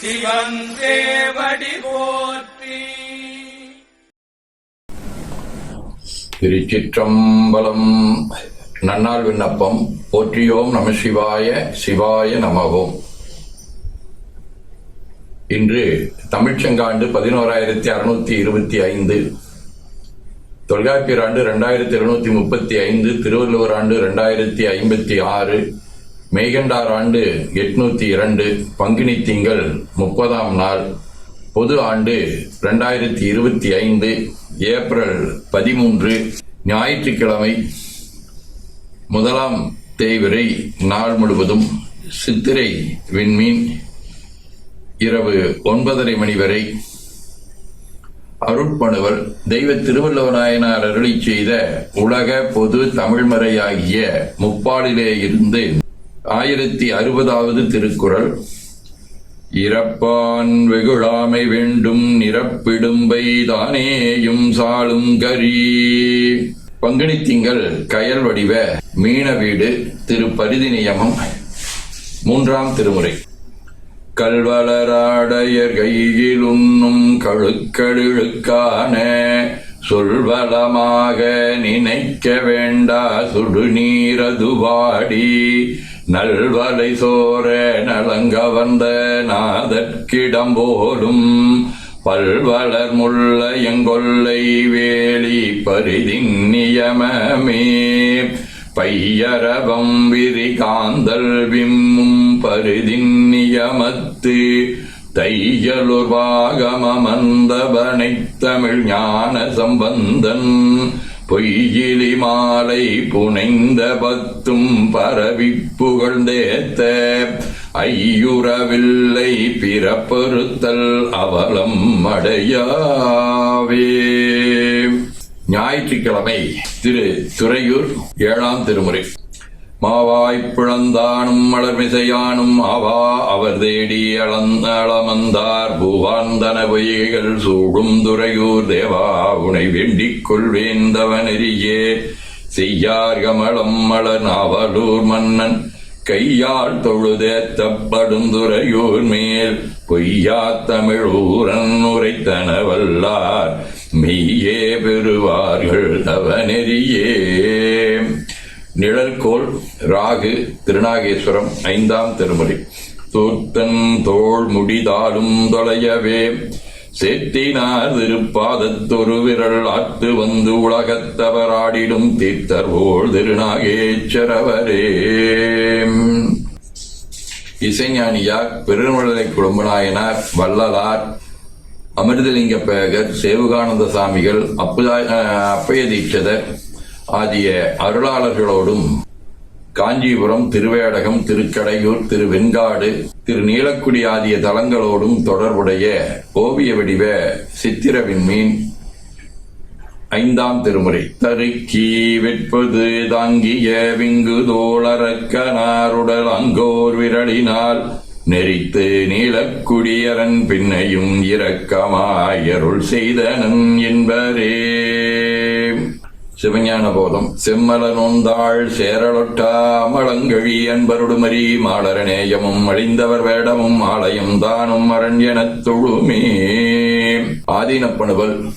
சிவன் சேவடி போற்றி. திருச்சிற்றம்பலம் நன்னாள் விண்ணப்பம். போற்றியோம் நம சிவாய சிவாய நமவோம். இன்று தமிழ்ச்செங்காண்டு பதினோராயிரத்தி அறுநூத்தி இருபத்தி ஐந்து. தொல்காப்பியர் ஆண்டு ரெண்டாயிரத்தி இருநூத்தி முப்பத்தி ஐந்து. திருவள்ளுவர் ஆண்டு ரெண்டாயிரத்தி ஐம்பத்தி ஆறு. மெய்கண்டார் ஆண்டு எட்நூத்தி இரண்டு பங்குனி திங்கள் முப்பதாம் நாள் பொது ஆண்டு ரெண்டாயிரத்தி இருபத்தி ஐந்து ஏப்ரல் பதிமூன்று ஞாயிற்றுக்கிழமை முதலாம் தேய்விரை நாள் முழுவதும் சித்திரை விண்மீன் இரவு ஒன்பதரை மணி வரை அருட்பணுவர் தெய்வ திருவள்ளுவநாயனார் அருளி செய்த உலக பொது தமிழ்மறையாகிய முப்பாலிலே இருந்து ஆயிரத்தி அறுபதாவது திருக்குறள். இறப்பான் வெகுழாமை வேண்டும் நிரப்பிடும்பை தானேயும் சாலும் கரி. பங்குனி திங்கள் கயல் வடிவ மீன வீடு திரு பரிதி நியமம் மூன்றாம் திருமுறை. கல்வளராடையர் கையில் உண்ணும் கழுக்களிழுக்கான சொல்வளமாக நினைக்க வேண்டா சுடுநீரதுவாடி நல்வலை சோர நலங்க வந்த நாதற்கிடம் போலும் பல்வளர் முள்ள எங்கொல்லை வேலி பரிதின் நியமமே. பையரவம் விரி காந்தல் விம்மும் பரிதின் நியமத்து தையலுர்வாகமந்தபனை தமிழ் ஞான சம்பந்தன் பொய்யிலி மாலை புனைந்த பத்தும் பரவி புகழ்ந்தேத்த ஐயுறவில்லை பிறப்பறுத்தல் அவலம் அடையாவே. ஞாயிற்றுக்கிழமை திரு துறையூர் ஏழாம் திருமுறை. மாவாய் பிளந்தானும் மலர்மிசையானும் ஆவா அவர் தேடி அளமந்தார். பூவாந்தன பொய்கள் சூடும் துறையூர் தேவா உனை வேண்டிக் கொள்வேந்தவனெறியே செய்யார் கமலம் மலர் நாவலூர் மன்னன் கையால் தொழுதேத்தப்படும் துறையூர் மேல். பொய்யா தமிழூரன் உரைத்தன வல்லார் மெய்யே பெறுவார்கள் தவநெறியே. நிழல்கோள் ராகு திருநாகேஸ்வரம் ஐந்தாம் திருமுறை தூர்த்தன் தோள் முடிதாலும் தொலையவே சேத்தினார் திருப்பாதத்தொரு விரல் ஆத்து வந்து உலகத்தவராடிடும் தீர்த்தர் போல் திருநாகேச்சரவரே இசைஞானியார் பெருமழலை குடும்பநாயனார் வள்ளலார் அமிர்தலிங்க பேகர் சேவுகானந்த சாமிகள் அப்புதா அப்பய தீட்சதர் ஆகிய அருளாளர்களோடும் காஞ்சிபுரம் திருவேடகம் திருக்கடையூர் திரு வெண்காடு திரு நீலக்குடி ஆகிய தலங்களோடும் தொடர்புடைய ஓவிய வடிவ சித்திர விண்மீன் ஐந்தாம் திருமுறை. தருக்கி வெட்பது தாங்கிய விங்கு தோளரக்கனாருடல் அங்கோர் விரலினால் நெறித்து நீலக்குடியரன் பின்னையும் இரக்கமாயருள் செய்தனன் என்பரே. சிவஞான போதம் செம்மல நோந்தாள் சேரலொட்டா அன்பருடுமரி மாடரநேயமும் அழிந்தவர் வேடமும் ஆலயம் தானும் அரண் எனத் தொழுமே. ஆதீனப்பணுவல்.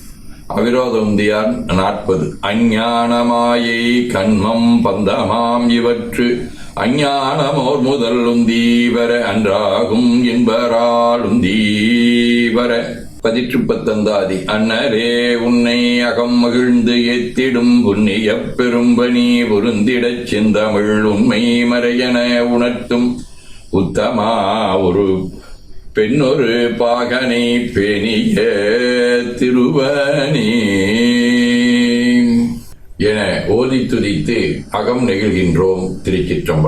அவிரோத உந்தியார் நாற்பது. அஞ்ஞானமாயை கண்மம் பந்தமாம் இவற்று அஞ்ஞானமோர் முதலும் தீவர அன்றாகும் என்பராலும் தீவர. பதிற்று பத்தந்தாதி அன்னரே உன்னை அகம் மகிழ்ந்து எத்திடும் புண்ணிய பெரும்பணி பொருந்திடச் செந்தமிழ் உண்மை மறையன உணர்த்தும் உத்தமா ஒரு பெண்ணொரு பாகனை பேணிய திருவனே என ஓதி துதித்து அகம் நெகிழ்கின்றோம் திருச்சிற்றம்பலம்.